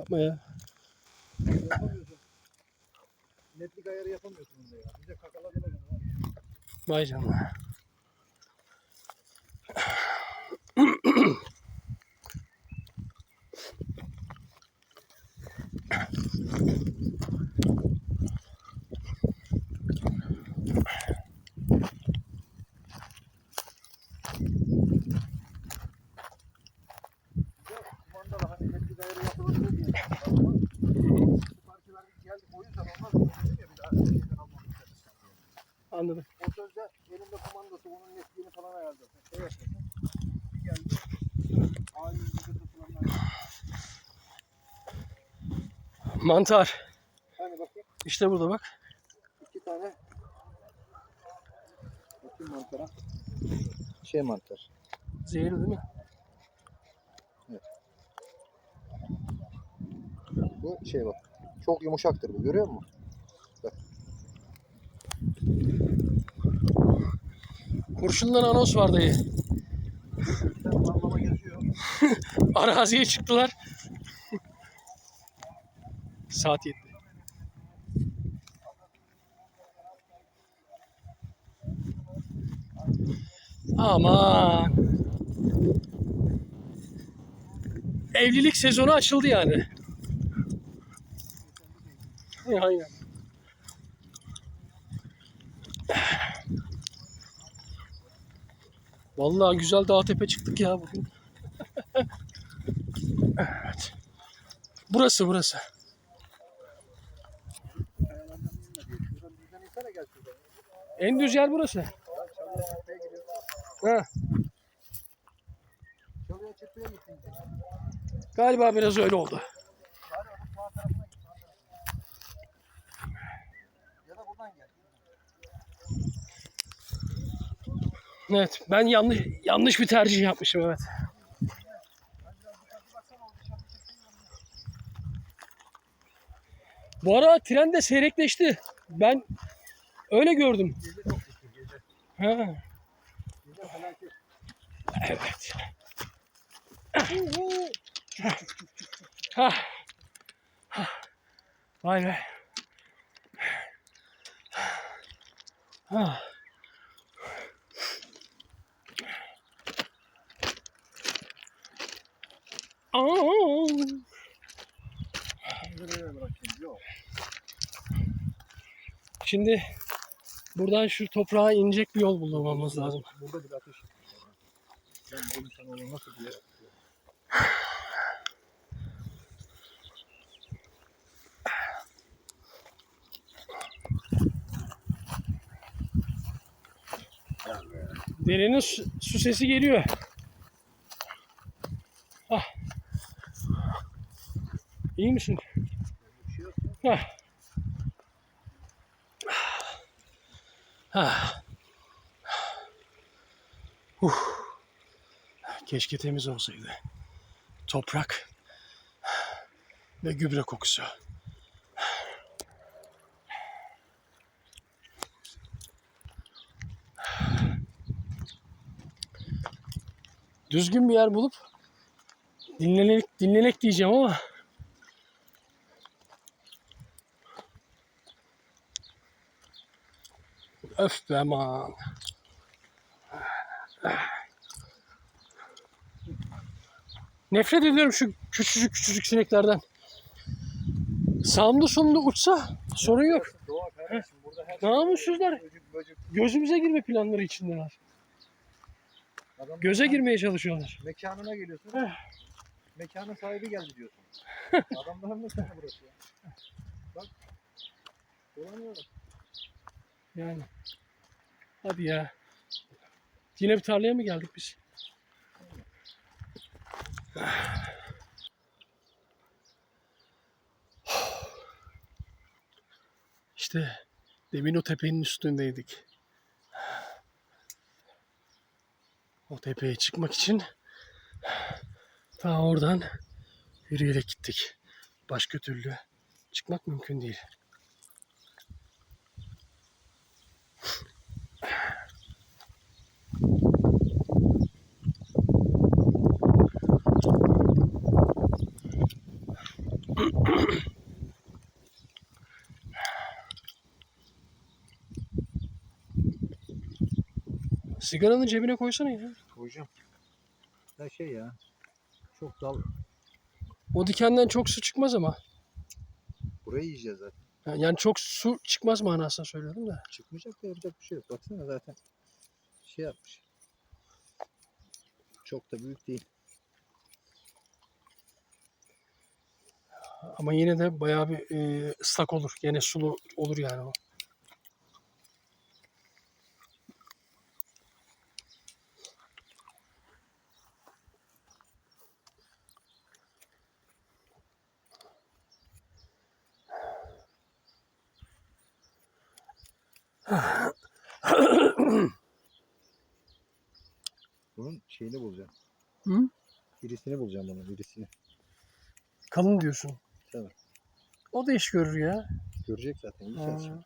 Yapma ya. Yapamıyorsun. Netlik ayarı yapamıyorsun bunda ya. Bize ya. Vay canına. Kumandalı hani netlik ayarı yapılır diye. Ama Siparişler geldi. O yüzden olmaz. Dedim ya bir daha şeyden almamı istedim. Anladım. O sözde elinde kumandası onun netliğini falan ayarladı. Şey yapıyorsun. Bir geldi. Tutulanlar. Mantar. Hani bakayım. İşte burada bak. iki tane. Bakayım mantara. Şey mantar. Zehirli değil mi? Bu şey bak. Çok yumuşaktır bu. Görüyor musun? Kurşundan anons var dayı. Araziye çıktılar. Saat yetti. Aman. Evlilik sezonu açıldı yani. Aynen. Vallahi güzel dağ tepe çıktık ya bugün. Evet. Burası burası. En düz yer burası. Ha, galiba biraz öyle oldu. Ya da buradan gel. Evet, ben yanlış yanlış bir tercih yapmışım evet. Bu ara tren de seyrekleşti. Ben öyle gördüm. Ha, evet. Ha. Ha. Vay be. Ha. Aa. Şimdi buradan şu toprağa inecek bir yol bulmamız lazım. Burada bir ateş. Ben bunu sana onu nasıl diye. Derenin su, su sesi geliyor. İyi misin? Şey. Ah. Uh. Keşke temiz olsaydı. Toprak ve gübre kokusu. Düzgün bir yer bulup dinlenek, dinlenek diyeceğim ama öf be aman. Nefret ediyorum şu küçücük küçücük sineklerden. Sağımda solumda uçsa sorun yok. Şey Namussuzlar. Gözümüze girme planları içindeler. Göze girmeye çalışıyorlar. Mekanına geliyorsun. Eh. Mekanın sahibi geldi diyorsun. Adamların mekanı burası ya. Bak. Dolanıyorlar. Yani. Hadi ya. Yine bir tarlaya mı geldik biz? İşte demin o tepenin üstündeydik. O tepeye çıkmak için ta oradan yürüyerek gittik. Başka türlü çıkmak mümkün değil. Sigaranın cebine koysana ya. Koyacağım. Ya şey ya. Çok dal. O dikenden çok su çıkmaz ama. Burayı yiyeceğiz zaten. Yani çok su çıkmaz manasında söylüyorum da. Çıkmayacak da yapacak bir şey yok. Baksana zaten şey yapmış. Çok da büyük değil. Ama yine de bayağı bir e, ıslak olur. Gene sulu olur yani o. Bunun şeyini bulacağım. Hı? Birisini bulacağım bunun birisini. Kalın diyorsun. Tabii. O da iş görür ya. Görecek zaten. İyi Ha. çalışacak.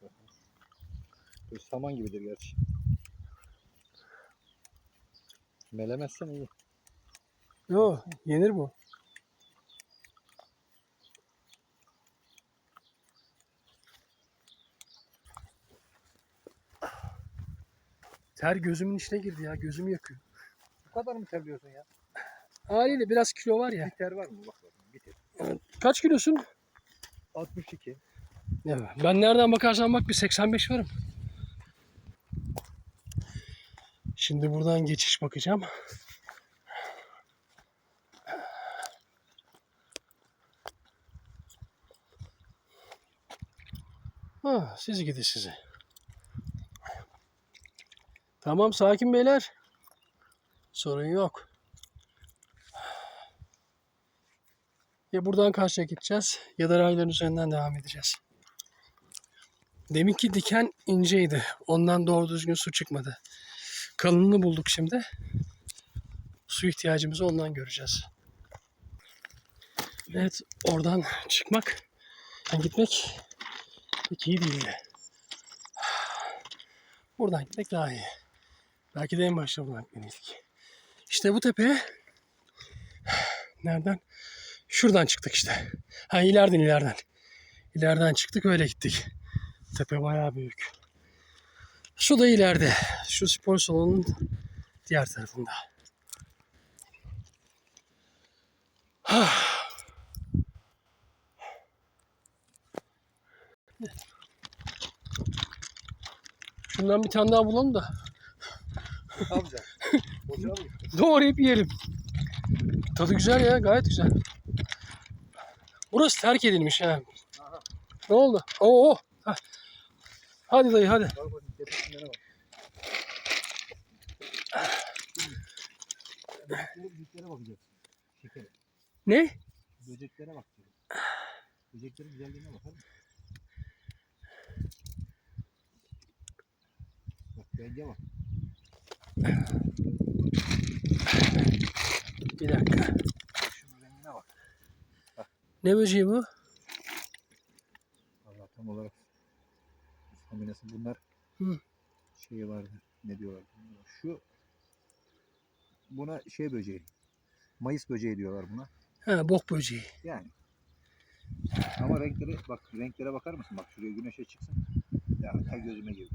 Böyle saman gibidir gerçi. Melemezsen iyi. Yo yenir bu. Ter gözümün içine girdi ya. Gözümü yakıyor. Bu kadar mı terliyorsun ya? Haliyle biraz kilo var ya. Bir ter var mı? Bak. Bir ter. Kaç kilosun? 62. Ya ben nereden bakarsan bak bir 85 varım. Şimdi buradan geçiş bakacağım. Ha, siz gidin size. Tamam sakin beyler. Sorun yok. Ya buradan karşıya gideceğiz ya da rayların üzerinden devam edeceğiz. Deminki diken inceydi. Ondan doğru düzgün su çıkmadı. Kalınını bulduk şimdi. Su ihtiyacımızı ondan göreceğiz. Evet oradan çıkmak, yani gitmek pek iyi değildi. Buradan gitmek daha iyi. Belki de en başta buradan gitmeliydik. İşte bu tepeye nereden? Şuradan çıktık işte. Ha ileriden ileriden. İleriden çıktık öyle gittik. Tepe bayağı büyük. Su da ileride. Şu spor salonunun diğer tarafında. Şundan bir tane daha bulalım da Gittin? doğrayıp yiyelim. Tadı güzel ya gayet güzel. Burası terk edilmiş ha. Ne oldu? Oo. Hah. Hadi dayı hadi. Böceklere. Şekerim. Ne? Böceklere bak. diyorum. Böceklerin güzelliğine bakar mısın? Bak renge bak. Bir dakika. Bak Şunun rengine bak. Ne böceği bu? Allah tam olarak kombinası bunlar Hı. şey vardı. Ne diyorlar? Şu buna şey böceği. Mayıs böceği diyorlar buna. Ha bok böceği. Yani. Ama renkleri bak renklere bakar mısın? Bak şuraya güneşe çıksın. Ya ta gözüme girdi.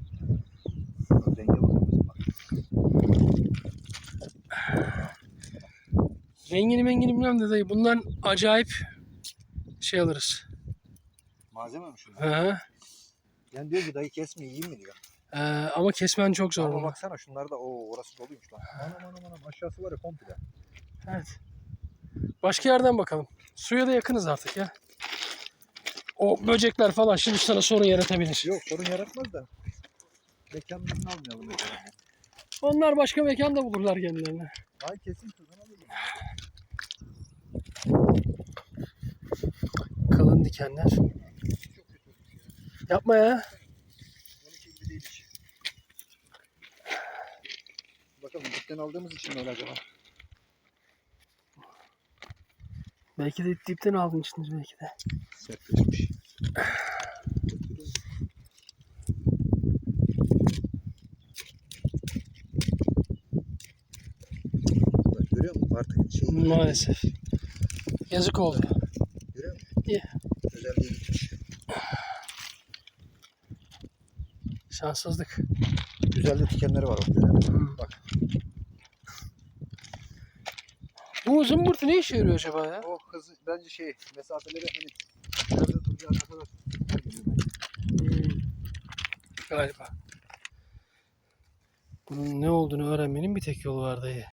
Bak, Renge bakar mısın? Rengini mengini bilmem de dayı. Bundan acayip şey alırız. Malzeme mi şunlar? Ha. Yani diyor ki dayı kesme yiyeyim mi diyor. Ee, ama kesmen çok zor. Ama baksana şunlarda o orası doluymuş lan. Anam anam anam aşağısı var ya komple. Evet. Başka yerden bakalım. Suya da yakınız artık ya. O böcekler falan şimdi sana sorun yaratabilir. Yok sorun yaratmaz da. Mekan birini almayalım. Onlar başka mekanda bulurlar kendilerine. Ay kesin. Kalın dikenler. Yapma ya. Hiç. Bakalım dipten aldığımız için mi öyle acaba? Belki de dipten aldın içinde belki de. Sertleşmiş. Bak görüyor musun? Artık şey Maalesef. Yazık oldu. görüyor musun? İyi. Özelliği gitmiş. Şanssızlık. Güzel de tikenleri var orada. Bak. Bu zımbırtı ne işe yarıyor acaba ya? O hızı bence şey mesafeleri hani nerede duracağına kadar. Hmm. Galiba. Bunun ne olduğunu öğrenmenin bir tek yolu var dayı.